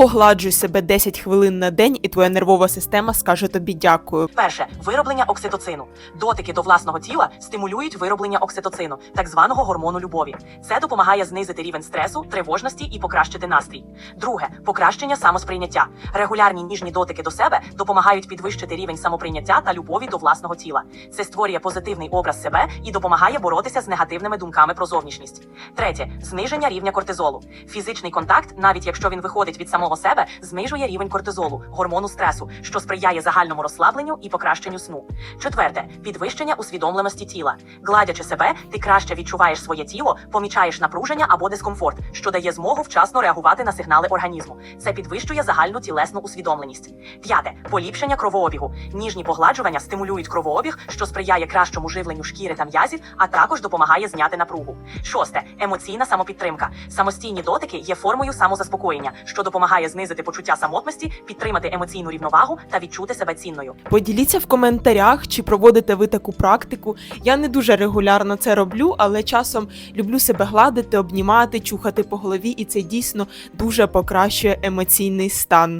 Погладжуй себе 10 хвилин на день, і твоя нервова система скаже тобі дякую. Перше вироблення окситоцину. Дотики до власного тіла стимулюють вироблення окситоцину, так званого гормону любові. Це допомагає знизити рівень стресу, тривожності і покращити настрій. Друге покращення самосприйняття. Регулярні ніжні дотики до себе допомагають підвищити рівень самоприйняття та любові до власного тіла. Це створює позитивний образ себе і допомагає боротися з негативними думками про зовнішність. Третє зниження рівня кортизолу. Фізичний контакт, навіть якщо він виходить від самого себе, знижує рівень кортизолу, гормону стресу, що сприяє загальному розслабленню і покращенню сну. Четверте підвищення усвідомленості тіла. Гладячи себе, ти краще відчуваєш своє тіло, помічаєш напруження або дискомфорт, що дає змогу вчасно реагувати на сигнали організму. Це підвищує загальну тілесну усвідомленість. П'яте поліпшення кровообігу. Ніжні погладжування стимулюють кровообіг, що сприяє кращому живленню шкіри та м'язів, а також допомагає зняти напругу. Шосте емоційна самопідтримка. Самостійні дотики є формою самозаспокоєння, що допомагає знизити почуття самотності, підтримати емоційну рівновагу та відчути себе цінною. Поділіться в коментарях, чи проводите ви таку практику. Я не дуже регулярно це роблю, але часом люблю себе гладити, обнімати, чухати по голові, і це дійсно дуже покращує емоційний стан.